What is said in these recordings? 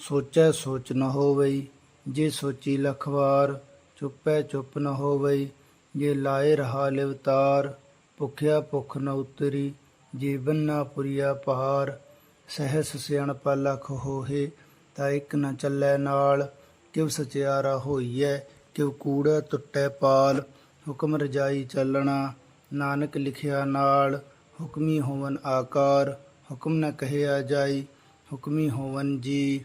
ਸੋਚੈ ਸੋਚ ਨ ਹੋਵਈ, ਜੇ ਸੋਚੀ ਲਖਵਾਰ, ਚੁੱਪੈ ਚੁੱਪ ਨ ਹੋਵਈ, ਜੇ ਲਾਏ ਰਹਾ ਲਿਵਤਾਰ, ਭੁਖਿਆ ਭੁਖ ਨ ਉਤਰੀ ਜੀਵਨ ਨਾ ਪੁਰੀਆ ਪਾਰ ਸਹਿਸ ਸਿਆਣਪਾ ਲਖ ਹੋਏ ਤਾਂ ਇੱਕ ਨ ਚੱਲੈ ਨਾਲ, ਕਿਵ ਸਚਿਆਰਾ ਹੋਈਐ, ਕਿਵ ਕੂੜਾ ਟੁੱਟੈ ਪਾਲ, ਹੁਕਮ ਰਜਾਈ ਚੱਲਣਾ, ਨਾਨਕ ਲਿਖਿਆ ਨਾਲ, ਹੁਕਮੀ ਹੋਵਨ ਆਕਾਰ, ਹੁਕਮ ਨ ਕਹਿਆ ਜਾਈ, ਹੁਕਮੀ ਹੋਵਨ ਜੀ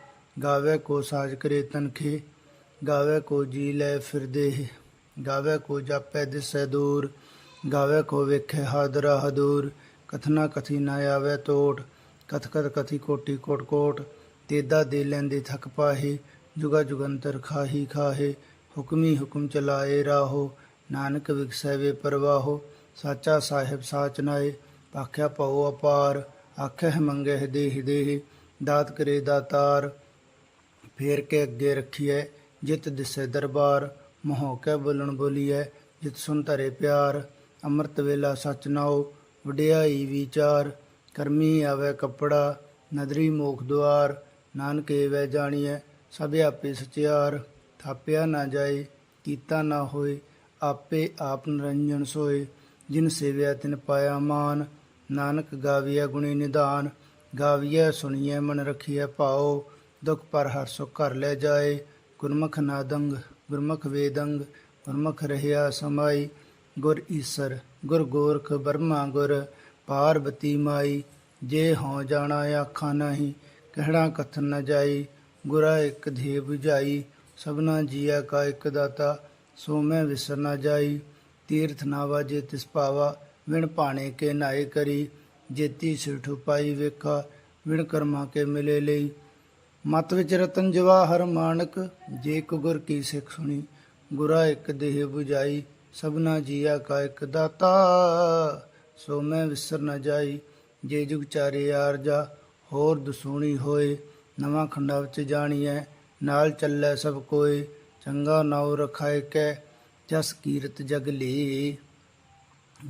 ਗਾਵੇ ਕੋ ਸਾਜ ਕਰੇ ਤਨਖੇ, ਗਾਵੇ ਕੋ ਜੀ ਲੈ ਫਿਰਦੇ ਗਾਵੇ ਕੋ ਜਾਪੈ ਦਿਸੈ ਦੂਰ, ਗਾਵੇ ਕੋ ਵੇਖੇ ਹਾਦਰਾ ਹਦੂਰ ਕਥਨਾ ਕਥੀ ਨਾ ਆਵੇ ਤੋਟ ਕਥ ਕਥ ਕਥੀ ਕੋਟੀ ਕੋਟ ਕੋਟ। ਤੇਦਾ ਦੇ ਲੈਂਦੇ ਥਕ ਪਾਹੇ, ਜੁਗਾ ਜੁਗੰਤਰ ਖਾਹੀ ਖਾਹੇ। ਹੁਕਮੀ ਹੁਕਮ ਚਲਾਏ ਰਾਹੋ, ਨਾਨਕ ਵਿਗਸੈ ਵੇ ਪਰਵਾਹੋ। ਸਾਚਾ ਸਾਹਿਬ ਸਾਚ ਨਾਏ ਆਖਿਆ ਪਉ ਅਪਾਰ। ਆਖਿਆ ਮੰਗੇ ਦੇਹ ਦੇਹ, ਦਾਤ ਕਰੇ ਦਾਤਾਰ। ਫੇਰ ਕੇ ਅੱਗੇ ਰੱਖੀਐ, ਜਿਤ ਦਿਸੈ ਦਰਬਾਰ, ਮੋਹ ਕੇ ਬੋਲਣ ਬੋਲੀਐ, ਜਿਤ ਸੁਨ ਧਰੇ ਪਿਆਰ, ਅੰਮ੍ਰਿਤ ਵੇਲਾ ਸਚ ਨਾਉ, ਵਡਿਆਈ ਵਿਚਾਰ, ਕਰਮੀ ਆਵੇ ਕੱਪੜਾ, ਨਦਰੀ ਮੋਖ ਦੁਆਰ, ਨਾਨਕ ਏਵੈ ਜਾਣੀਐ, ਸਭ ਆਪੇ ਸਚਿਆਰ, ਥਾਪਿਆ ਨਾ ਜਾਏ, ਕੀਤਾ ਨਾ ਹੋਏ, ਆਪੇ ਆਪ ਨਿਰੰਜਨ ਸੋਏ, ਜਿਨ ਸੇਵਿਆ ਤਿਨ ਪਾਇਆ ਮਾਨ, ਨਾਨਕ ਗਾਵੀਐ ਗੁਣੀ ਨਿਧਾਨ ਗਾਵੀਐ ਸੁਣੀਐ ਮਨ ਰਖੀਐ ਭਾਉ ਦੁਖ ਪਰ ਹਰ ਸੁਖ ਘਰ ਲੈ ਜਾਏ। ਗੁਰਮੁਖ ਨਾਦੰਗ, ਗੁਰਮੁਖ ਵੇਦੰਗ, ਗੁਰਮੁਖ ਰਹਿਆ ਸਮਾਈ। ਗੁਰ ਈਸਰ, ਗੁਰ ਗੋਰਖ ਬਰਮਾ ਗੁਰ, ਪਾਰਬਤੀ ਮਾਈ। ਜੇ ਹਉ ਜਾਣਾ ਆਖਾਂ ਨਹੀਂ, ਕਹਿਣਾ ਕਥਨ ਨ ਜਾਈ। ਗੁਰਾ ਇੱਕ ਧੀ 부ਝਾਈ ਸਭਨਾ ਜੀਆ ਕਾ ਇੱਕ ਦਾਤਾ। ਸੋ ਮੈਂ ਵਿਸਰ ਨਾ ਜਾਈ। ਤੀਰਥ ਨਾ ਜੇ ਤਿਸ ਪਾਵਾ ਵਿਣ ਭਾਣੇ ਕੇ ਨਾਏ ਕਰੀ। ਜੇਤੀ ਸਿਠੁ ਪਾਈ ਵੇਖਾ, ਵਿਣ ਕਰਮਾ ਕੇ ਮਿਲੇ ਲਈ। ਮਤ ਵਿੱਚ ਰਤਨ ਜਵਾਹਰ ਮਾਨਕ, ਜੇ ਕੋ ਗੁਰ ਕੀ ਸਿੱਖ ਸੁਣੀ, ਗੁਰਾ ਇੱਕ ਦੇਹ 부ਝਾਈ ਸਭਨਾ ਜੀਆ ਕਾ ਇੱਕ ਦਾਤਾ, ਸੋ ਮੈਂ ਵਿਸਰ ਨ ਜਾਈ, ਜੇ ਜੁਗ ਚਾਰੇ ਆਰਜਾ ਹੋਰ ਦਸੂਣੀ ਹੋਏ, ਨਵਾਂ ਖੰਡਾ ਵਿੱਚ ਜਾਣੀਐ, ਨਾਲ ਚੱਲੈ ਸਭ ਕੋਏ, ਚੰਗਾ ਨਾਉ ਰਖਾਇ ਕੈ, ਜਸ ਕੀਰਤ ਜਗ ਲੀ।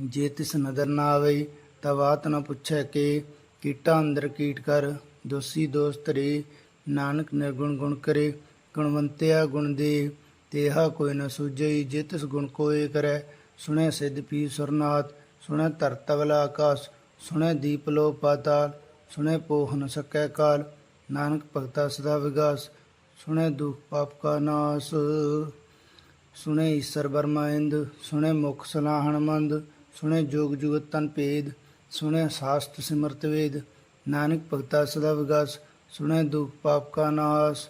ਜੇ ਤਿਸ ਨਦਰ ਨਾ ਆਵੇ ਤਾਂ ਬਾਤ ਨਾ ਪੁੱਛੈ ਕੇ, ਕੀਟਾ ਅੰਦਰ ਕੀਟ ਕਰ, ਦੋਸੀ ਦੋਸਤ ਰੇ ਨਾਨਕ ਨਿਰਗੁਣ ਗੁਣ ਕਰੇ, ਗੁਣਵੰਤਿਆ ਗੁਣ ਦੇ, ਤੇਹਾ ਕੋਈ ਨ ਸੂਝਈ ਜੇ ਤਿਸ ਗੁਣ ਕੋਏ ਕਰੈ। ਸੁਣੈ ਸਿੱਧ ਪੀ ਸੁਰਨਾਥ, ਸੁਣੈ ਧਰਤ ਆਕਾਸ, ਸੁਣੈ ਦੀਪ ਲੋ ਪਾਤਾਲ, ਸੁਣੈ ਪੋਹ ਨ ਸਕੈ ਕਾਲ। ਨਾਨਕ ਭਗਤਾ ਸਦਾ ਵਿਗਾਸ, ਸੁਣੈ ਦੁਖ ਪਾਪ ਕਾ ਨਾਸ। ਸੁਣੇ ਈਸਰ ਬਰਮਾਇੰਦ ਸੁਣੇ ਮੁਖ ਸਲਾਹਣ ਮੰਦ, ਸੁਣੇ ਜੋਗ ਜੁਗਤ ਤਨ ਭੇਦ, ਸੁਣੇ ਸਾਸਤ ਸਿਮਰਤ ਵੇਦ। ਨਾਨਕ ਭਗਤਾ ਸਦਾ ਵਿਗਾਸ ਸੁਣੇ ਦੁਖ ਪਾਪ ਕਾ ਨਾਸ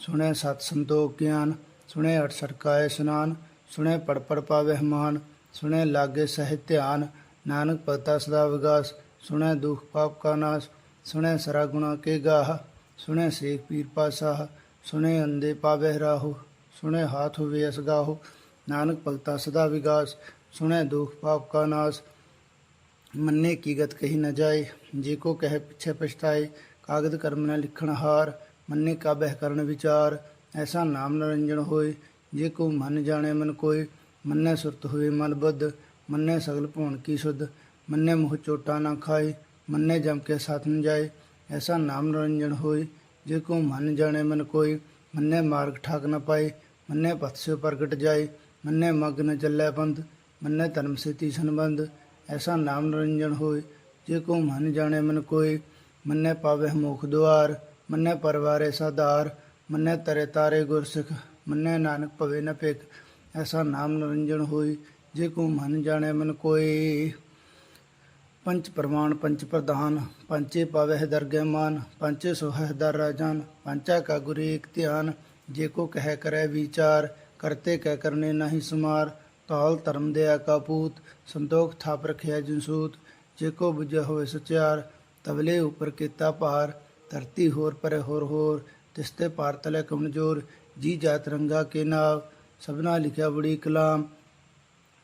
ਸੁਣੇ ਸਤ ਸੰਤੋਖ ਗਿਆਨ ਸੁਣੇ ਅਠ ਸਰਕਾਏ ਇਸ਼ਨਾਨ ਸੁਣੇ ਪੜ ਪੜ ਪਾਵੇ ਹਮਾਨ ਸੁਣੇ ਲਾਗੇ ਸਹਿ ਧਿਆਨ ਨਾਨਕ ਭਗਤਾ ਸਦਾ ਵਿਗਾਸ ਸੁਣੇ ਦੁਖ ਪਾਪ ਕਾ ਨਾਸ ਸੁਣੇ ਸਰਾ ਗੁਣਾ ਕੇ ਗਾਹ ਸੁਣੇ ਸੇਖ ਪੀਰ ਪਾਸਾਹ ਸੁਣੇ ਅੰਦੇ ਪਾਵੇ ਰਾਹੋ ਸੁਣੇ ਹਾਥ ਹੋਵੇ ਅਸ ਗਾਹੋ ਨਾਨਕ ਭਗਤਾ ਸਦਾ ਵਿਗਾਸ ਸੁਣੇ ਦੁਖ ਪਾਪ ਕਾ ਨਾਸ ਮੰਨੇ ਕੀ ਗਤ ਕਹੀ ਨ ਜਾਏ ਜੇ ਕੋ ਕਹੇ ਪਿਛੇ ਪਛਤਾਏ ਕਾਗਦ ਕਰਮ ਨ ਲਿਖਣ ਹਾਰ, ਮੰਨੇ ਕਾ ਬਹਿ ਕਰਨ ਵਿਚਾਰ, ਐਸਾ ਨਾਮ ਨਰੰਜਨ ਹੋਏ, ਜੇ ਕੋ ਮਨ ਜਾਣੇ ਮਨ ਕੋਈ ਮੰਨੇ ਸੁਰਤ ਹੋਏ ਮਨ ਬੁੱਧ, ਮੰਨੇ ਸਗਲ ਭਉਣ ਕੀ ਸੁਧ, ਮੰਨੇ ਮੁਹ ਚੋਟਾ ਨਾ ਖਾਏ, ਮੰਨੇ ਜਮ ਕੇ ਸਾਥ ਨ ਜਾਏ, ਐਸਾ ਨਾਮ ਨਰੰਜਨ ਹੋਏ, ਜੇ ਕੋ ਮਨ ਜਾਣੇ ਮਨ ਕੋਈ ਮੰਨੇ ਮਾਰਗ ਠਾਕ ਨਾ ਪਾਏ, ਮੰਨੇ ਪਥ ਸੇ ਪ੍ਰਗਟ ਜਾਏ, ਮੰਨੇ ਮਗ ਨ ਚੱਲੇ ਬੰਦ, ਮੰਨੇ ਧਰਮ ਸੇਤੀ ਸੰਬੰਧ, ਐਸਾ ਨਾਮ ਨਿਰੰਜਨ ਹੋਏ, ਜੇ ਕੋ ਮਨ ਜਾਣੇ ਮਨ ਕੋਈ ਮੰਨੇ ਪਾਵੇ ਮੋਖ ਦੁਆਰ, ਮੰਨੇ ਪਰਵਾਰੇ ਸਾਧਾਰ, ਮੰਨੇ ਤਰੇ ਤਾਰੇ ਗੁਰਸਿੱਖ, ਮੰਨੈ ਨਾਨਕ ਭਵੇ ਨ ਭਿਖ। ਐਸਾ ਨਾਮ ਨਿਰੰਜਨ ਹੋਈ, ਜੇ ਕੋ ਮਨ ਜਾਣੈ ਮਨ ਕੋਈ। ਪੰਚ ਪ੍ਰਮਾਣ ਪੰਚ ਪ੍ਰਧਾਨ, ਪੰਚੇ ਪਾਵਹਿ ਦਰਗਹਿ ਮਾਨ, ਪੰਚੇ ਸੋਹੈ ਦਰ ਰਾਜਾਨ, ਪੰਚਾ ਕਾ ਗੁਰੂ ਏਕ ਧਿਆਨ। ਜੇ ਕੋ ਕਹਿ ਕਰੈ ਵਿਚਾਰ, ਕਰਤੇ ਕਹਿ ਕਰਨੇ ਨਹੀਂ ਸੁਮਾਰ। ਤਾਲ ਧਰਮ ਦਿਆ ਕਾਪੂਤ ਸੰਤੋਖ ਥਾਪ ਰਖਿਆ ਜਿਨਸੂਤ ਜੇ ਕੋ ਬੁਝਿਆ ਹੋਵੇ ਸਚਿਆਰ ਤਬਲੇ ਉਪਰ ਕੀਤਾ ਭਾਰ, ਧਰਤੀ ਹੋਰ ਪਰੇ ਹੋਰ ਹੋਰ ਤਿਸਤੇ ਪਾਰ ਤਲੇ ਕਮਜੋਰ, ਜੀ ਜਾਤ ਰੰਗਾ ਕੇ ਨਾਮ ਸਭਨਾ ਲਿਖਿਆ ਬੜੀ ਕਲਾਮ,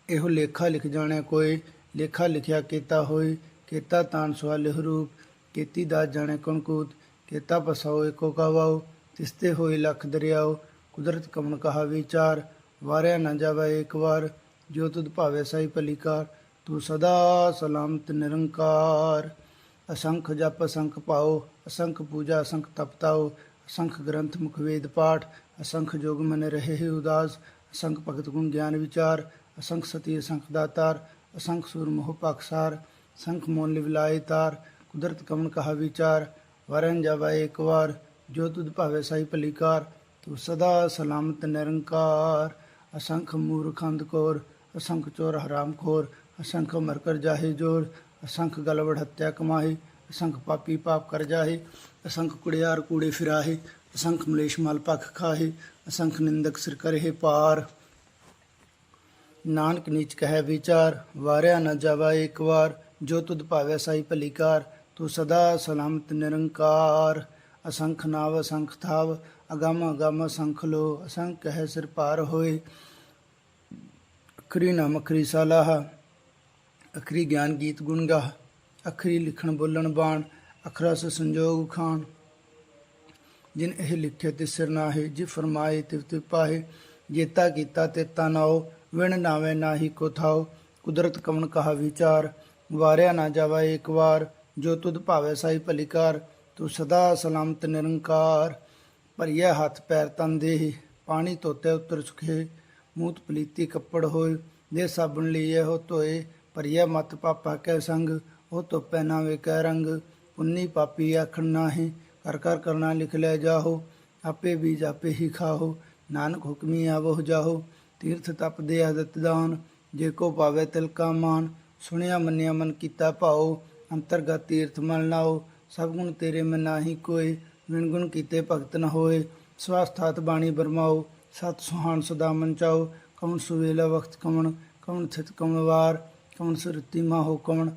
ਇਹੋ ਲੇਖਾ ਲਿਖ ਜਾਣਿਆ ਕੋਈ, ਲੇਖਾ ਲਿਖਿਆ ਕੀਤਾ ਹੋਈ, ਕੀਤਾ ਤਾਨ ਸਵਾਲਿ ਰੂਪ, ਕੀਤੀ ਦਾ ਜਾਣੈ ਕੌਣ ਕੂਤ, ਕੀਤਾ ਪਸਾਓ ਏਕੋ ਕਵਾਓ ਤਿਸਤੇ ਹੋਏ ਲਖ ਦਰਿਆਓ, ਕੁਦਰਤ ਕਮਨ ਕਹਾ ਵਿਚਾਰ, ਵਾਰਿਆ ਨਾ ਜਾਵੇ ਇੱਕ ਵਾਰ, ਜੋ ਤੁਧ ਭਾਵੇ ਸਾਈ ਭਲੀਕਾਰ, ਤੂੰ ਸਦਾ ਸਲਾਮਤ ਨਿਰੰਕਾਰ। ਅਸੰਖ ਜਪ, ਅਸੰਖ ਪਾਓ, ਅਸੰਖ ਪੂਜਾ, ਅਸੰਖ ਤਪਤਾਓ ਅਸੰਖ ਗ੍ਰੰਥ, ਮੁਖ ਵੇਦ ਪਾਠ, ਅਸੰਖ ਜੋਗ ਮਨ ਰਹੇ ਉਦਾਸ, ਅਸੰਖ ਭਗਤ ਗੁਣ ਗਿਆਨ ਵਿਚਾਰ, ਅਸੰਖ ਸਤੀ, ਅਸੰਖ ਦਾਤਾਰ, ਅਸੰਖ ਸੂਰ ਮੋਹ ਪਾਕਸਾਰ ਸੰਖ ਮੋਨ ਲਿਵਲਾਏ ਤਾਰ, ਕੁਦਰਤ ਕਮਨ ਕਹਾ ਵਿਚਾਰ ਵਰਨ ਜਾਵਾ ਇੱਕ ਵਾਰ, ਜੋ ਤੁਧ ਭਾਵੇ ਸਾਈ ਭਲੀਕਾਰ ਤੂੰ ਸਦਾ ਸਲਾਮਤ ਨਿਰੰਕਾਰ, ਅਸੰਖ ਮੂਰਖੰਦ ਕੋਰ, ਅਸੰਖ ਚੋਰ ਹਰਾਮ ਖੋਰ, ਅਸੰਖ ਮਰਕਰ ਜਾਹੇ ਜੋਰ ਅਸੰਖ ਗਲਵੜ ਹੱਤਿਆ ਕਮਾਹੀ, ਅਸੰਖ ਪਾਪੀ ਪਾਪ ਕਰ ਜਾਹੇ, ਅਸੰਖ ਕੁੜਿਆਰ ਕੂੜੇ ਫਿਰਾਹੇ, ਅਸੰਖ ਮਲੇਸ਼ ਮਲ ਪਖ ਖਾਹੇ, ਅਸੰਖ ਨਿੰਦਕ ਸਿਰ ਕਰਹਿ ਪਾਰ। ਨਾਨਕ ਨੀਚ ਕਹੈ ਵਿਚਾਰ, ਵਾਰਿਆ ਨਾ ਜਾਵਾ ਇੱਕ ਵਾਰ, ਜੋ ਤੁਧ ਭਾਵੈ ਸਾਈ ਭਲੀਕਾਰ, ਤੂੰ ਸਦਾ ਸਲਾਮਤ ਨਿਰੰਕਾਰ। ਅਸੰਖ ਨਾਵ, ਅਸੰਖ ਥਾਵ, ਅਗਮ ਅਗਮ ਅਸੰਖ ਲੋ, ਅਸੰਖ ਕਹੈ ਸਿਰ ਪਾਰ ਹੋਏ। ਅਖਰੀ ਨਾਮ ਅਖਰੀ ਸਲਾਹ। ਅਖਰੀ ਗਿਆਨ ਗੀਤ ਗੁਣ ਗਾਹ, ਅਖਰੀ ਲਿਖਣ ਬੋਲਣ ਬਾਣ, ਅਖਰਾ ਸ ਸੰਜੋਗ ਖਾਨ ਜਿਨ ਇਹ ਲਿਖੇ ਤੇ ਸਿਰ ਨਾਹੀ, ਜੀ ਫਰਮਾਏ ਤਿਵ ਤਿਵ ਪਾਹੇ। ਜੇਤਾ ਕੀਤਾ ਤੇਤਾ ਨਾਓ, ਵਿਣ ਨਾਵੇਂ ਨਾਹੀ ਕੋ ਥਾਓ। ਕੁਦਰਤ ਕਮਨ ਕਹਾ ਵਿਚਾਰ, ਵਾਰਿਆ ਨਾ ਜਾਵਾ ਇੱਕ ਵਾਰ। ਜੋ ਤੁਧ ਭਾਵੇ ਸਾਈ ਭਲੀਕਾਰ, ਤੂੰ ਸਦਾ ਸਲਾਮਤ ਨਿਰੰਕਾਰ। ਭਰੀਏ ਹੱਥ ਪੈਰ ਤਨ ਦੇਹ, ਪਾਣੀ ਧੋਤੇ ਉਤਰ ਸੁਖੇ। ਮੂਤ ਪਲੀਤੀ ਕੱਪੜ ਹੋਏ ਦੇ ਸਾਬਣ ਲਈਏ ਹੋ ਧੋਏ। ਭਰੀਏ ਮਤ ਪਾਪਾ ਕੈ ਸੰਗ, ਉਹ ਧੋਪੈ ਨਾਵੇ ਕੈ ਰੰਗ। ਪੁੰਨੀ ਪਾਪੀ ਆਖਣ ਨਾਹੀ ਕਰ ਕਰ ਕਰਨਾ ਲਿਖ ਲੈ ਜਾਹੋ। ਆਪੇ ਬੀਜ ਆਪੇ ਹੀ ਖਾਹੋ, ਨਾਨਕ ਹੁਕਮੀ ਆਵੋ ਜਾਹੋ। ਤੀਰਥ ਤਪ ਦੇ ਆਦਤ ਦਾਨ, ਜੇ ਕੋ ਪਾਵੇ ਤਿਲ ਕਾ ਮਾਨ। ਸੁਣਿਆ ਮੰਨਿਆ ਮਨ ਕੀਤਾ ਭਾਉ, ਅੰਤਰਗਤ ਤੀਰਥ ਮਨ ਲਾਓ। ਸਭ ਗੁਣ ਤੇਰੇ ਮੈਂ ਨਾਹੀ ਕੋਈ ਵਿਣ ਗੁਣ ਕੀਤੇ ਭਗਤ ਨ ਹੋਏ। ਸਵਾਸਥਾਤ ਬਾਣੀ ਬਰਮਾਓ, ਸਤ ਸੁਹਾਨ ਸਦਾ ਮਨ ਚਾਓ। ਕਉਣ ਸੁਵੇਲਾ ਵਖਤ ਕਮਣ ਕਉਣ ਥਿਤ ਕਉਣ ਵਾਰ। ਕਉਣ ਸੁਰਤੀ ਮਾਹੋ ਕਉਣ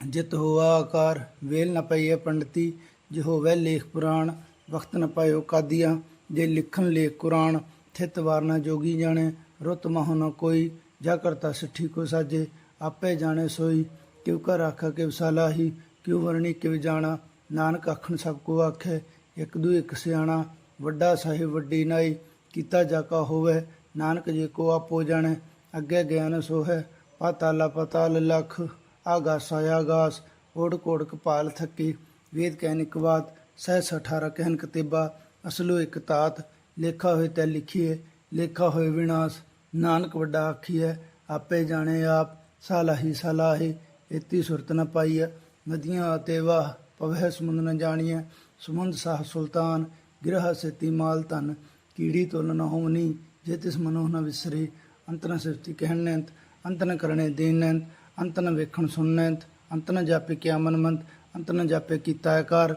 ਜਿਤ ਹੋਆ ਆਕਾਰ, ਵੇਲ ਨ ਪਈਏ ਪੰਡਤੀ, ਜੇ ਹੋਵੇ ਲੇਖ ਪੁਰਾਣ ਵਕਤ ਨ ਪਾਇਓ ਕਾਦੀਆਂ, ਜੇ ਲਿਖਣ ਲੇਖ ਕੁਰਾਨ, ਥਿਤ ਵਾਰਨਾ ਜੋਗੀ ਜਾਣੇ, ਰੁੱਤ ਮਹੁ ਨ ਕੋਈ, ਜਾ ਕਰਤਾ ਸਿੱਠੀ ਕੋ ਸਾਜੇ, ਆਪੇ ਜਾਣੇ ਸੋਈ, ਕਿਉ ਕਰ ਆਖਾ ਕਿ ਵਸਾਲਾਹੀ ਕਿਉ ਵਰਣੀ ਕਿਵ ਜਾਣਾ, ਨਾਨਕ ਆਖਣ ਸਭ ਕੋ ਆਖੇ, ਇੱਕ ਦੂ ਇੱਕ ਸਿਆਣਾ, ਵੱਡਾ ਸਾਹਿਬ ਵੱਡੀ ਨਾਈ, ਕੀਤਾ ਜਾ ਕਾ ਹੋਵੇ, ਨਾਨਕ ਜੇ ਕੋ ਆਪੋ ਜਾਣੇ, ਅੱਗੇ ਗਿਆਨ ਸੋ ਹੈ ਪਾਤਾਲਾ ਪਤਾਲ ਲਖ ਆਗਾਸ ਆਗਾਸ ਓੜ ਕੋੜ ਕਪਾਲ ਥੱਕੀ। ਵੇਦ ਕਹਿਨ ਇੱਕ ਬਾਤ, ਸਹਿ 18 ਕਹਿਨ ਕਤੇਬਾ, ਅਸਲੋ ਇੱਕ ਤਾਤ। ਲੇਖਾ ਹੋਏ ਤੈ ਲਿਖੀਏ ਲੇਖਾ ਹੋਏ ਵਿਨਾਸ਼। ਨਾਨਕ ਵੱਡਾ ਆਖੀਐ, ਆਪੇ ਜਾਣੇ ਆਪ ਸਾਲਾਹੀ ਸਾਲਾਹੀ, ਇਤੀ ਸੁਰਤ ਨ ਪਾਈਐ। ਨਦੀਆਂ ਅਤੇ ਵਾਹ, ਪਵਹਿ ਸਮੁੰਦ ਨ ਜਾਣੀਐ। ਸਮੁੰਦ ਸਾਹ ਸੁਲਤਾਨ, ਗ੍ਰਹ ਸੇਤੀ ਮਾਲ ਧਨ। ਕੀੜੀ ਤੁਲ ਨ ਹੋਵਨੀ, ਜੇ ਤਿਸ ਮਨੋ ਨ ਵਿਸਰੇ। ਅੰਤ ਨ ਸਿਫਤੀ ਕਹਿਣੈਂਤ ਅੰਤ ਅੰਤਨ ਕਰਨੇ ਦੇਨੈਂਤ ਅੰਤ ਨ ਵੇਖਣ ਸੁਣਨੈਂਤ ਅੰਤ ਨ ਜਾਪੇ ਕਿਆ ਮਨ ਮੰਤ ਅੰਤ ਜਾਪੇ ਕੀਤਾ ਆਕਾਰ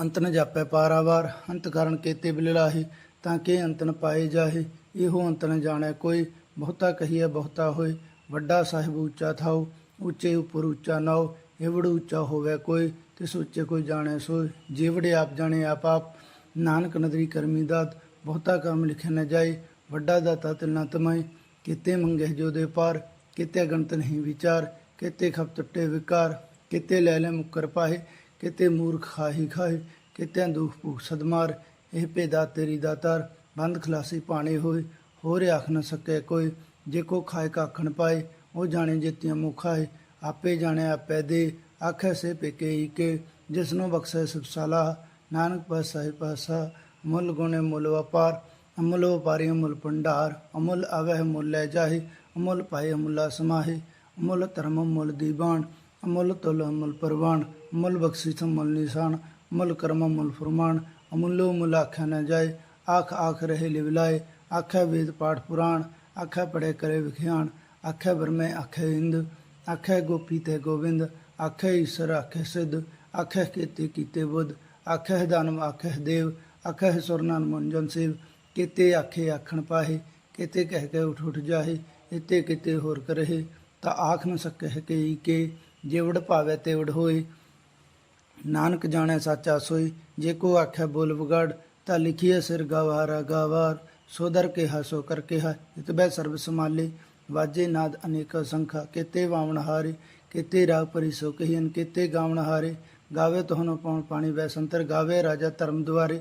ਅੰਤ ਨ ਪਾਰਾਵਾਰ, ਅੰਤ ਕਰਨ ਕੇਤੇ ਬਿਲਲਾਹੀ ਤਾਂ ਕਿ ਅੰਤਨ ਪਾਏ ਜਾਹੇ, ਇਹੋ ਅੰਤਨ ਨ ਜਾਣੈ ਕੋਈ, ਬਹੁਤਾ ਕਹੀਏ ਬਹੁਤਾ ਹੋਏ ਵੱਡਾ ਸਾਹਿਬ ਉੱਚਾ ਥਾਉ, ਉੱਚੇ ਉਪਰ ਉੱਚਾ ਨਾਉ, ਏਵੜ ਉੱਚਾ ਹੋਵੇ ਕੋਈ, ਤਿਸ ਉੱਚੇ ਕੋਈ ਜਾਣੈ ਸੋਈ ਜੀਵੜੇ ਆਪ ਜਾਣੇ ਆਪ ਆਪ, ਨਾਨਕ ਨਦਰੀ ਕਰਮੀ ਦਾਤ, ਬਹੁਤਾ ਕੰਮ ਲਿਖਿਆ ਨ ਜਾਏ ਵੱਡਾ ਦਾਤਾ ਤਿਲ ਨਾ ਤਮਾਈ ਕਿਤੇ ਮੰਗੇ ਜੋ ਦੇ ਪਾਰ, ਕਿਤੇ ਗਣਤ ਨਹੀਂ ਵਿਚਾਰ, ਕਿਤੇ ਖਪ ਟੁੱਟੇ ਵਿਕਾਰ, ਕਿਤੇ ਲੈ ਲੈ ਮੁਕਰ ਪਾਹੇ, ਕਿਤੇ ਮੂਰਖ ਖਾਹੀ ਖਾਏ ਕਿਤੇ ਦੁਖ ਭੂਖ ਸਦਮਾਰ ਇਹ ਭੇਦਾ ਤੇਰੀ ਦਾਤਾਰ, ਬੰਦ ਖਲਾਸੀ ਪਾਣੇ ਹੋਏ, ਹੋਰ ਆਖ ਨਾ ਸਕੇ ਕੋਈ, ਜੇ ਕੋ ਖਾਏ ਕਾਖਣ ਪਾਏ, ਉਹ ਜਾਣੇ ਜਿਤਿਆਂ ਮੁਖਾਏ ਆਪੇ ਜਾਣੇ ਆਪੇ ਦੇ, ਆਖੇ ਸੇ ਪੇਕੇ ਹੀ ਕੇ, ਜਿਸਨੂੰ ਬਖਸ਼ੇ ਸੁਖਸਾਲਾ ਨਾਨਕ ਪਾਸ ਸਾਹਿਬ ਪਾਸਾ, ਮੁੱਲ ਗੁਣੇ ਮੁੱਲ ਵਪਾਰ ਅਮੁੱਲ ਵਪਾਰੀ ਅਮੁੱਲ ਭੰਡਾਰ, ਅਮੁੱਲ ਆਵਹਿ ਮੁੱਲ ਲੈ ਜਾਹੇ, ਅਮੁੱਲ ਪਾਏ ਅਮੁੱਲਾ ਸਮਾਹੇ ਅਮੁੱਲ ਧਰਮ ਅਮੁੱਲ ਦੀਵਾਨ ਅਮੁੱਲ ਤੁਲ ਅਮੁੱਲ ਪਰਵਾਨ ਅਮੁੱਲ ਬਖਸ਼ਿਸ਼ ਅਮੁੱਲ ਨਿਸ਼ਾਨ ਮੁੱਲ ਕਰਮ ਮੁੱਲ ਫਰਮਾਨ, ਅਮੁੱਲੋ ਮੁੱਲ ਆਖਿਆ ਨਾ ਜਾਏ, ਆਖ ਆਖ ਰਹੇ ਲਿਵਲਾਏ ਆਖਿਆ ਵੇਦ ਪਾਠ ਪੁਰਾਣ, ਆਖਿਆ ਪੜੇ ਕਰੇ ਵਿਖਿਆਣ, ਆਖਿਆ ਬਰਮੇ ਆਖਿਆ ਇੰਦ, ਆਖਿਆ ਗੋਪੀ ਤੇ ਗੋਬਿੰਦ ਆਖਿਆ ਈਸ਼ਰ ਆਖਿਆ ਸਿੱਧ, ਆਖਿਆ ਕੀਤੇ ਕੀਤੇ ਬੁੱਧ, ਆਖਿਆ ਦਾਨਵ ਆਖਿਆ ਦੇਵ, ਆਖਿਆ ਸੁਰਨਾਨ ਮੁੰਜਨ ਸੇਵ ਕਿਤੇ ਆਖੇ ਆਖਣ ਪਾਹੇ, ਕਿਤੇ ਕਹਿ ਕੇ ਉਠ ਉਠ ਜਾਹੇ ਇਤੇ ਕਿਤੇ ਹੋਰ ਕਰਹਿ ਤਾਂ ਆਖ ਨ ਸਕਹਿ ਕੇ ਕੇ ਜਿਵੜ ਭਾਵੇ ਤਿਵੜ ਹੋਏ। ਨਾਨਕ ਜਾਣੈ ਸਾਚਾ ਸੋਈ ਜੇ ਕੋ ਆਖੈ ਬੋਲ ਵਿਗੜ, ਤਾਂ ਲਿਖੀਐ ਸਿਰ ਗਵਾਰਾ ਗਵਾਰ। ਸੋ ਦਰ ਕੇ ਹਸੋ ਕਰ ਕਿਹਾ ਹ ਇਤਬੈ ਸਰਬ ਸਮਾਲੇ ਵਾਜੇ ਨਾਦ ਅਨੇਕ ਸੰਖਾ ਕਿਤੇ ਵਾਵਣ ਹਾਰੇ, ਕਿਤੇ ਰਾਗ ਪਰੀ ਸੋ ਕਹੀਨ ਕੀਤੇ ਗਾਵਣ ਹਾਰੇ। ਗਾਵੇ ਤੁਹਾਨੂੰ ਪਉਣ ਪਾਣੀ ਵੈ ਸੰਤਰ, ਗਾਵੇ ਰਾਜਾ ਧਰਮ ਦੁਆਰੇ।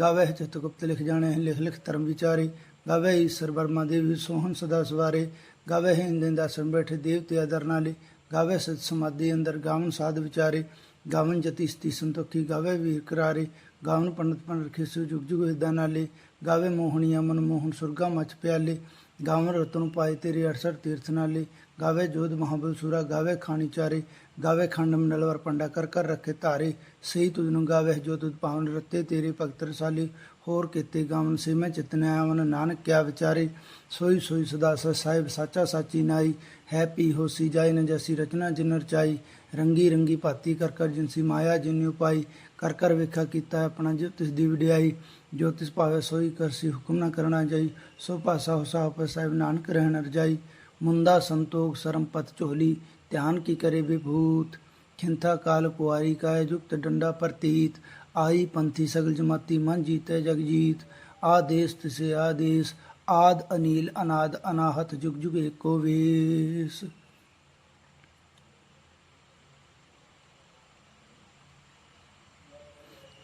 ਗਾਵੇ ਚਿਤ ਗੁਪਤ ਲਿਖ ਜਾਣੇ ਲਿਖ ਲਿਖ ਧਰਮ ਵਿਚਾਰੀ। ਗਾਵੇ ਈਸ਼ਰ ਵਰਮਾ ਦੇਵੀ ਸੋਹਣ ਸਦਾ ਸਵਾਰੇ। ਗਾਵੇ ਹਿੰਦਿੰ ਦਾਸਨ ਬੈਠੇ ਦੇਵਤੇ ਆਦਰ ਨਾਲੇ। ਗਾਵੇ ਸਤ ਸਮਾਧੀ ਅੰਦਰ ਗਾਵਨ ਸਾਧ ਵਿਚਾਰੇ। ਗਾਵਨ ਜਤੀ ਸਤੀ ਸੰਤੋਖੀ ਗਾਵੇ ਵੀਰ ਕਰਾਰੇ। ਗਾਵਨ ਪੰਡਤ ਪੰਡ ਰਖੇ ਸੋ ਜੁਗ ਜੁਗ ਹਿਰਦਾ ਨਾਲੇ। ਗਾਵੇ ਮੋਹਣੀਆ ਮਨ ਮੋਹਨ ਸੁਰਗਾ ਮਚ ਪਿਆਲੇ। ਗਾਵਨ ਰਤਨ ਪਾਏ ਤੇਰੇ 68 ਤੀਰਥ ਨਾਲੇ। ਗਾਵੇ ਜੋਧ ਮਹਾਬਲ ਸੂਰਾ, ਗਾਵੇ ਖਾਣੀ ਚਾਰੇ। ਗਾਵੇ ਖੰਡ ਮੰਡਲਵਰ ਪੰਡਾ ਕਰ ਕਰ ਰੱਖੇ ਧਾਰੇ। ਸਹੀ ਤੁਧ ਨੂੰ ਗਾਵੇ, ਜੋ ਤੁਧ ਪਾਵਨ ਰਤੇ ਤੇਰੇ ਭਗਤ ਰਸਾਲੇ। ਹੋਰ ਕੀਤੇ ਗਾਵਨ ਸੇ ਮੈਂ ਚਿਤਨ ਆਵਨ, ਨਾਨਕ ਕਿਆ ਵਿਚਾਰੇ। ਸੋਈ ਸੋਈ ਸਦਾ ਸਚ ਸਾਹਿਬ ਸਾਚਾ ਸਾਚੀ ਨਾਈ। ਹੈ ਪੀ ਹੋਸੀ ਜਾਏ ਨ ਜੈਸੀ ਰਚਨਾ ਜਿਨ ਰਚਾਈ ਰੰਗੀ ਰੰਗੀ ਭਾਤੀ ਕਰ ਕਰ ਜਿਨਸੀ ਮਾਇਆ ਜਿਨ ਉਪਾਈ। ਕਰ ਕਰ ਵੇਖਾ ਕੀਤਾ ਆਪਣਾ ਜੋ ਤਿਸ ਦੀ ਵਿਡਿਆਈ। ਜੋ ਤਿਸ ਭਾਵੇ ਸੋਈ ਕਰਸੀ ਹੁਕਮ ਨਾ ਕਰਨਾ ਜਾਈ। ਸੋ ਭਾਸਾ ਹੁਸਾ ਆਪੇ ਸਾਹਿਬ ਨਾਨਕ ਰਹਿਣ ਰਜਾਈ ਮੁੰਦਾ ਸੰਤੋਖ ਸਰਮ ਪਤ ਝੋਲੀ। ਧਿਆਨ ਕੀ ਕਰੇ ਵਿਭੂਤ? ਖਿੰਥਾ ਕਾਲ ਕੁਆਰੀ ਕਾਇ ਜੁਗਤ ਡੰਡਾ ਪ੍ਰਤੀਤ। ਆਈ ਪੰਥੀ ਸਗਲ ਜਮਾਤੀ ਮਨ ਜੀਤੇ ਜਗ ਜੀਤ। ਆਦੇਸ ਤਿਸੇ ਆਦੇਸ। ਆਦ ਅਨੀਲ ਅਨਾਦ ਅਨਾਹਤ ਜੁਗ ਜੁਗ ਏਕੋ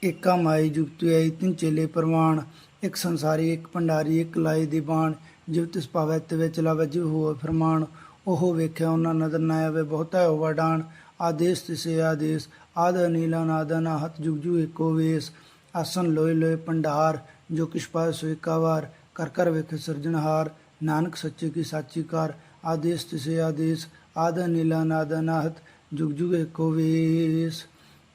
ਏਕਾ ਮਾਈ ਜੁਗਤਿ ਆਈ ਤਿੰਨ ਚੇਲੇ ਪ੍ਰਵਾਨ ਇੱਕ ਸੰਸਾਰੀ, ਇੱਕ ਭੰਡਾਰੀ, ਇੱਕ ਲਾਏ ਦੀ ਬਾਣ ਜਿਵ ਤਿਸ ਪਾਵੈ ਤੇ ਵਿੱਚ ਜਿਵ ਹੋਵੇ ਫਰਮਾਨ। ਉਹ ਵੇਖਿਆ ਉਹਨਾਂ ਨਦਰ ਨਾ ਆਵੇ, ਬਹੁਤਾ ਹੋਵਾ ਆਦੇਸ ਤਿਸੇ ਆਦੇਸ, ਆਦ ਨੀਲਾ ਨਾਦਨਾ ਹੱਥ ਜੁਗ ਏਕੋ ਵੇਸ। ਆਸਨ ਲੋਏ ਲੋਏ ਭੰਡਾਰ, ਜੋ ਕਿਛ ਪਾਏ ਸੋ ਏਕਾਵਾਰ ਕਰ ਕਰ ਵੇਖੇ ਸਿਰਜਣਹਾਰ ਨਾਨਕ ਸੱਚੇ ਕੀ ਸਾਚੀ ਕਾਰ। ਆਦੇਸ ਤਿਸੇ ਆਦੇਸ, ਆਦ ਨੀਲਾ ਨਾਦਨਾ ਹੱਥ ਜੁਗ ਜੁਗ ਏਕੋ ਵੇਸ।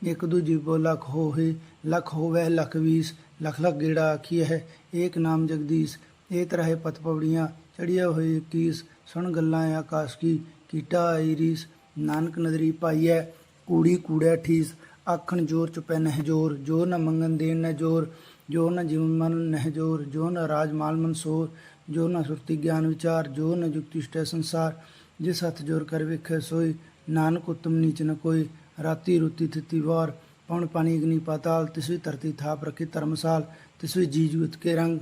ਇੱਕ ਦੂਜੀ ਕੋ ਲਖ ਹੋਏ ਲਖ ਹੋਵੇ ਲਖ ਵੀਸ। ਲਖ ਲਖ ਗੇੜਾ ਆਖੀ ਹੈ, ਏਕ ਨਾਮ ਜਗਦੀਸ਼। ਏਕ ਰਹੇ ਪਤ ਪਵੜੀਆਂ ਚੜਿਆ ਹੋਏ 21 ਸੁਣ ਗੱਲਾਂ ਆਕਾਸ਼ ਕੀ ਕੀਟਾ ਆਈ ਨਾਨਕ ਨਦਰੀ ਪਾਈਐ ਕੂੜੀ ਕੂੜਿਆ ਠੀਸ, ਆਖਣ ਜੋਰ ਚੁਪੈ ਨਹਿ ਜੋਰ, ਜੋ ਨ ਮੰਗਨ ਦੇਣ ਨ ਜੋਰ, ਜੋ ਨ ਜੀਵਨ ਮਨ ਨਹਿ ਜੋਰ, ਜੋ ਨ ਰਾਜ ਮਾਲ ਮਨਸੂਰ ਜੋ ਨ ਸੁਰਤੀ ਗਿਆਨ ਵਿਚਾਰ, ਜੋ ਨ ਜੁਗਤੀ ਸਟੈ ਸੰਸਾਰ, ਜਿਸ ਹੱਥ ਜੋਰ ਕਰ ਵੇਖੈ ਸੋਈ, ਨਾਨਕ ਉਤਮ ਨੀਚ ਨ ਕੋਈ, ਰਾਤੀ ਰੁਤੀ ਥਿਤੀ ਵਾਰ, ਪਵਨ ਪਾਣੀ ਅਗਨੀ ਪਾਤਾਲ, ਤਿਸਵੀ ਧਰਤੀ ਥਾਪ ਰਖੀ ਧਰਮਸਾਲ, ਤਿਸਵੀ ਜੀ ਜੂਤ ਕੇ ਰੰਗ,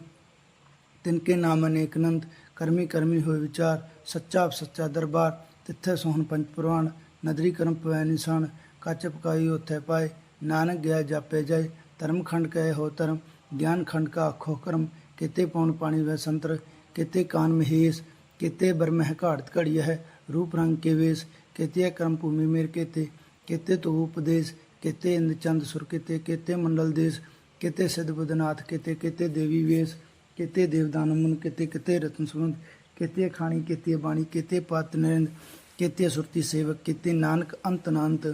ਤਿਨਕੇ ਨਾਮ ਅਨੇਕ ਨੰਦ ਕਰਮੀ ਕਰਮੀ ਹੋਏ ਵਿਚਾਰ, ਸੱਚਾ ਸੱਚਾ ਦਰਬਾਰ, ਤਿੱਥੇ ਸੋਹਣ ਪੰਜ ਪੁਰਾਣ, ਨਦਰੀ ਕਰਮ ਪਵੈ ਨਿਸ਼ਾਨ, ਕੱਚ ਪਕਾਈ ਉਥੇ ਪਾਏ, ਨਾਨਕ ਗਿਆ ਜਾਪੇ ਜਾਏ, ਧਰਮ ਖੰਡ ਕਹੇ ਹੋ ਧਰਮ, ਗਿਆਨ ਖੰਡ ਕਾ ਆਖੋ ਕਰਮ, ਕਿਤੇ ਪੌਣ ਪਾਣੀ ਵੈ ਸੰਤਰ, ਕਿਤੇ ਕਾਨ ਮਹੇਸ਼, ਕਿਤੇ ਬਰਮਹਿ ਘਾਟ ਘੜੀ ਹੈ ਰੂਪ ਰੰਗ ਕੇ ਵੇਸ, ਕਿਤੇ ਕਰਮ ਭੂਮੀ ਮੇਰ ਕੇਤੇ, ਕਿਤੇ ਤੋ ਉਪਦੇਸ਼, ਕਿਤੇ ਇੰਦ ਚੰਦ ਸੁਰ ਕਿਤੇ ਕਿਤੇ ਮੰਡਲ ਦੇਸ, ਕਿਤੇ ਸਿਧ ਬੁਧਨਾਥ ਕਿਤੇ ਕਿਤੇ ਦੇਵੀ ਵੇਸ। ਕਿਤੇ ਦੇਵਦਾਨਮਨ ਕਿਤੇ ਕਿਤੇ ਰਤਨ ਸੁਨੰਦ ਕਿਤੇ ਖਾਣੀ ਕਿਤੇ ਬਾਣੀ, ਕਿਤੇ ਪਤ ਨਰਿੰਦ, ਕਿਤੇ ਸੁਰਤੀ ਸੇਵਕ, ਕਿਤੇ ਨਾਨਕ ਅੰਤ ਨਾਨਤ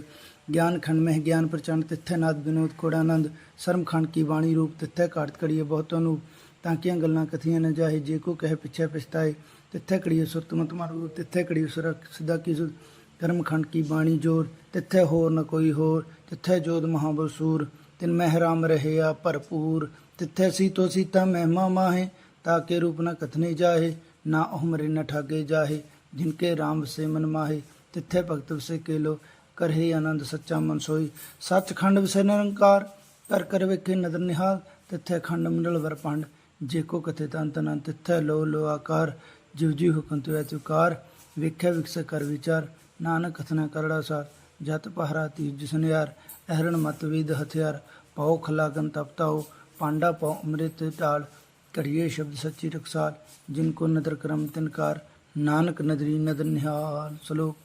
ਗਿਆਨ ਖੰਡ ਮਹਿ ਗਿਆਨ ਪ੍ਰਚੰਡ, ਤਿੱਥੇ ਨਾਦ ਬਿਨੋਦ ਕੋੜਾਨੰਦ ਸਰਮ ਖੰਡ ਕੀ ਬਾਣੀ ਰੂਪ, ਤਿੱਥੇ ਘਾਟ ਕੜੀਏ ਬਹੁਤੋਂ ਨੂੰ ਤਾਂ ਕੀਆਂ ਗੱਲਾਂ ਕਥੀਆਂ ਨਾ ਜਾਹੇ, ਜੇ ਕੋ ਕਹੇ ਪਿੱਛੇ ਪਛਤਾਏ, ਤਿੱਥੇ ਕੜੀਏ ਸੁਰਤ ਮਤ ਮਾਰੂ ਤਿੱਥੇ ਕੜੀਏ ਸੁਰ ਸਿਦਾ ਕੀ ਸੁਰ ਕਰਮ ਖੰਡ ਕੀ ਬਾਣੀ ਜੋਰ, ਤਿੱਥੇ ਹੋਰ ਨ ਕੋਈ ਹੋਰ, ਤਿੱਥੇ ਜੋਦ ਮਹਾਬਲ ਸੂਰ, ਤਿਨ ਮਹਿਰਾਮ ਰਹਿਆ ਭਰਪੂਰ ਤਿੱਥੇ ਸੀਤੋ ਸੀਤਾ ਮਹਿਮਾ ਮਾਹੇ ਤਾਕੇ ਰੂਪ ਨ ਕਥਨੇ ਜਾਹੇ, ਨਾ ਉਹ ਮਰੇ ਨ ਠਾਗੇ ਜਾਹੇ ਜਿਨਕੇ ਰਾਮ ਸੇ ਮਨ ਮਾਹੇ, ਤਿੱਥੇ ਭਗਤ ਵਸੇ ਕੇਲੋ, ਕਰਹੇ ਆਨੰਦ ਸੱਚਾ ਮਨ ਸੋਈ ਸੱਚਖੰਡ ਵਿਸੇ ਨਿਰੰਕਾਰ, ਕਰ ਕਰ ਵੇਖੇ ਨਦਰ ਨਿਹਾਲ, ਤਿੱਥੇ ਖੰਡ ਮੰਡਲ ਵਰ ਪੰਡ ਜੇ ਕੋ ਕਥੇ ਤੰਤ ਨ ਤਿੱਥੇ ਲੋ ਲੋ ਆਕਾਰ ਜਿਵ ਜੀ ਹੁਕਮ ਤੁਐ ਤੁਕਾਰ ਵੇਖੇ ਵਿਕਸ ਕਰ ਵਿਚਾਰ, ਨਾਨਕ ਕਥਨਾ ਕਰੜਾ ਸਾਰ, ਜਤ ਪਹਰਾ ਤੀਜ ਸੁਨਿਆਰ ਅਹਰਣ ਮਤ ਵਿਦ ਹਥਿਆਰ, ਪਉ ਖਲਾਗਨ ਤਪਤਾਓ ਪਾਂਡਾ ਪਉ ਅੰਮ੍ਰਿਤ ਢਾਲ ਕੜੀਏ ਸ਼ਬਦ ਸੱਚੀ ਰਖਸਾਰ ਜਿਨ ਕੋ ਨਦਰ ਕਰਮ ਤਿਨਕਾਰ ਨਾਨਕ ਨਦਰੀ ਨਦਰ ਨਿਹਾਲ ਸਲੋਕ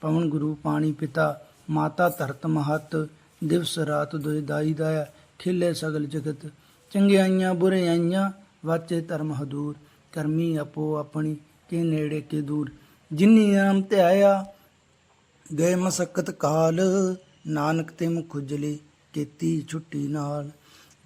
ਪਵਨ ਗੁਰੂ ਪਾਣੀ ਪਿਤਾ ਮਾਤਾ ਧਰਤ ਮਹਤ ਦਿਵਸ ਰਾਤ ਦੁਇ ਦਾਈ ਦਾਇਆ ਖਿਲੇ ਸਗਲ ਜਗਤ ਚੰਗਿਆਈਆਂ ਬੁਰਿਆਈਆਂ ਵਾਚੇ ਧਰਮ ਹਦੂਰ ਕਰਮੀ ਆਪੋ ਆਪਣੀ ਕੇ ਨੇੜੇ ਕੇ ਦੂਰ ਜਿਨੀ ਨਾਮ ਧਿਆਇਆ ਗਏ ਮਸਕਤ ਕਾਲ ਨਾਨਕ ਤੇ ਮੁਖ ਖੁਜਲੀ ਕੀਤੀ ਛੁੱਟੀ ਨਾਲ